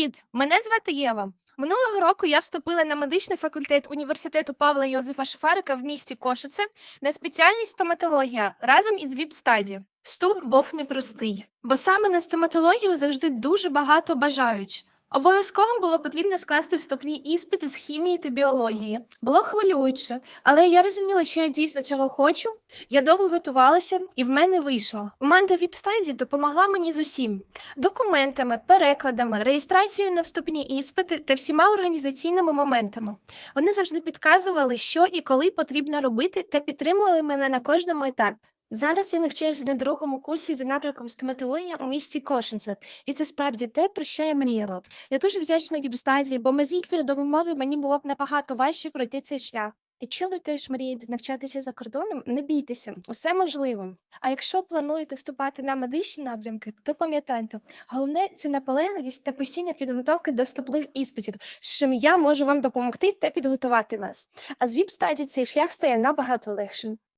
Привіт! Мене звати Єва. Минулого року я вступила на медичний факультет університету Павла Йозефа Шафарика в місті Кошице на спеціальність стоматологія разом із ВІП-стаді. Вступ був непростий, бо саме на стоматологію завжди дуже багато бажають. Обов'язково було потрібно скласти вступні іспити з хімії та біології. Було хвилююче, але я розуміла, що я дійсно цього хочу. Я довго готувалася, і в мене вийшло. Команда Віпстаді допомогла мені з усім: документами, перекладами, реєстрацією на вступні іспити та всіма організаційними моментами. Вони завжди підказували, що і коли потрібно робити, та підтримували мене на кожному етапі. Зараз я навчаюся на другому курсі за напрямком стоматологія у місті Кошенце, і це справді те, про що я мріяла. Я дуже вдячна Гібстаді, бо без їх передової мови мені було б набагато важче пройти цей шлях. Якщо ви теж мрієте навчатися за кордоном, не бійтеся, усе можливо. А якщо плануєте вступати на медичні напрямки, то пам'ятайте, головне це наполегливість та постійна підготовка до вступних іспитів, з чим я можу вам допомогти та підготувати вас. А з віп стадії цей шлях стає набагато легшим.